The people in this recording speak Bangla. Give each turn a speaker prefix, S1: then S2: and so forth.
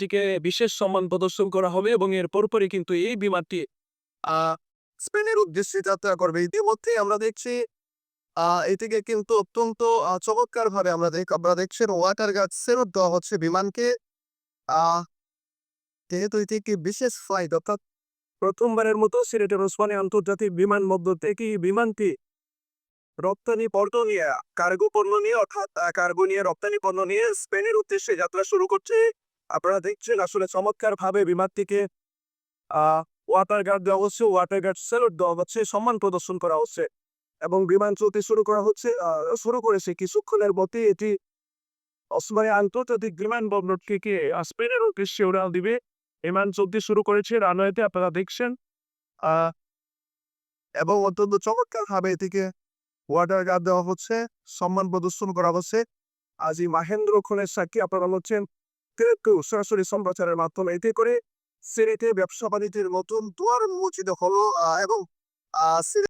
S1: টিকে বিশেষ সম্মান প্রদর্শন করা হবে এবং এর পরপরই কিন্তু এই বিমানটি
S2: স্পেনের উদ্দেশ্যে যাত্রা করবে। ইতিমধ্যে আমরা দেখছি এটিকে কিন্তু অত্যন্ত চমৎকার ভাবে আমরা দেখ, আমরা দেখছি ওয়াটার গার্ড ফেরত দেওয়া হচ্ছে বিমানকে। যেহেতু এটি একটি বিশেষ ফ্লাইট, অর্থাৎ
S1: প্রথমবারের মতো সিলেটের ওসমানী আন্তর্জাতিক বিমানবন্দর থেকে বিমানটি রপ্তানি পণ্য নিয়ে কার্গো পণ্য নিয়ে, অর্থাৎ কার্গো নিয়ে রপ্তানি পণ্য নিয়ে স্পেনের উদ্দেশ্যে যাত্রা শুরু করছে। আপনারা দেখছেন আসলে চমৎকার ভাবে বিমানটিকে ওয়াটার গার্ড দেওয়া হচ্ছে ওয়াটার গার্ড স্যালুট দেওয়া হচ্ছে, সম্মান প্রদর্শন করা হচ্ছে এবং বিমান চলতে শুরু করা হচ্ছে শুরু করেছে কিছুক্ষণের মধ্যে এটি আন্তর্জাতিক বিমানবন্দর থেকে স্পেনের উদ্দেশ্যে উড়াল দিবে। বিমান চলতে শুরু করেছে রানওয়েতে, আপনারা দেখছেন
S2: এবং অত্যন্ত চমৎকার ভাবে এটিকে ওয়াটার গার্ড দেওয়া হচ্ছে, সম্মান প্রদর্শন করা হচ্ছে।
S1: আজ মাহেন্দ্র খনের সাক্ষী, আপনারা হচ্ছেন সরাসরি সম্প্রচারের মাধ্যমে এতে করে
S2: সিলেটে ব্যবসা বাণিজ্যের নতুন দুয়ার মুচিত হলো এবং